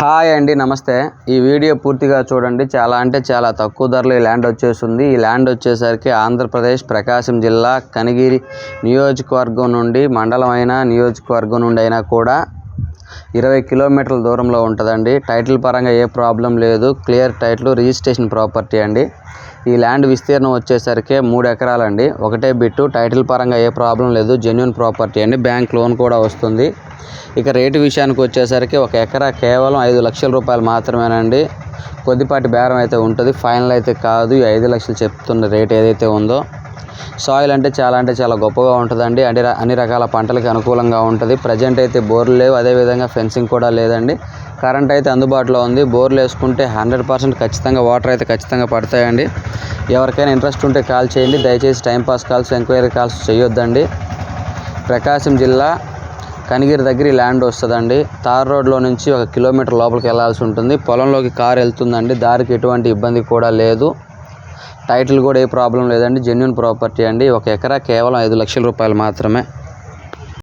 Hi అండి నమస్తే. ఈ వీడియో పూర్తిగా చూడండి. చాలా అంటే చాలా తక్కువ ధరలో ఈ ల్యాండ్ వచ్చేసింది ఈ ల్యాండ్ వచ్చేసరికి ఆంధ్రప్రదేశ్ ప్రకాశం జిల్లా కనిగిరి నియోజకవర్గం నుండి మండలం అయినా నియోజకవర్గం నుండి అయినా కూడా ఇరవై కిలోమీటర్ల దూరంలో ఉంటుందండి. టైటిల్ పరంగా ఏ ప్రాబ్లం లేదు. క్లియర్ టైటిల్ రిజిస్ట్రేషన్ ప్రాపర్టీ అండి. ఈ ల్యాండ్ విస్తీర్ణం వచ్చేసరికి మూడు ఎకరాలండి. ఒకటే బిట్టు టైటిల్ పరంగా ఏ ప్రాబ్లం లేదు. జెన్యున్ ప్రాపర్టీ అండి. బ్యాంక్ లోన్ కూడా వస్తుంది. ఇక రేటు విషయానికి వచ్చేసరికి ఒక ఎకరా కేవలం ఐదు లక్షల రూపాయలు మాత్రమేనండి. కొద్దిపాటి బేరం అయితే ఉంటుంది. ఫైనల్ అయితే కాదు. ఈ ఐదు లక్షలు చెప్తున్న రేట్ ఏదైతే ఉందో సాయిల్ అంటే చాలా అంటే చాలా గొప్పగా ఉంటుందండి. అన్ని అన్ని రకాల పంటలకి అనుకూలంగా ఉంటుంది. ప్రజెంట్ అయితే బోర్లు లేవు. అదేవిధంగా ఫెన్సింగ్ కూడా లేదండి. కరెంట్ అయితే అందుబాటులో ఉంది. బోర్లు వేసుకుంటే హండ్రెడ్ పర్సెంట్ ఖచ్చితంగా వాటర్ అయితే ఖచ్చితంగా పడతాయండి. ఎవరికైనా ఇంట్రెస్ట్ ఉంటే కాల్ చేయండి. దయచేసి టైంపాస్ కాల్స్ ఎంక్వైరీ కాల్స్ చేయొద్దండి. ప్రకాశం జిల్లా కనిగిరి దగ్గర ఈ ల్యాండ్ వస్తుందండి. తార్ రోడ్లో నుంచి ఒక కిలోమీటర్ లోపలికి వెళ్ళాల్సి ఉంటుంది. పొలంలోకి కారు వెళ్తుందండి. దారికి ఎటువంటి ఇబ్బంది కూడా లేదు. టైటిల్ కూడా ఏ ప్రాబ్లం లేదండి. జెన్యున్ ప్రాపర్టీ అండి. ఒక ఎకరా కేవలం ఐదు లక్షల రూపాయలు మాత్రమే.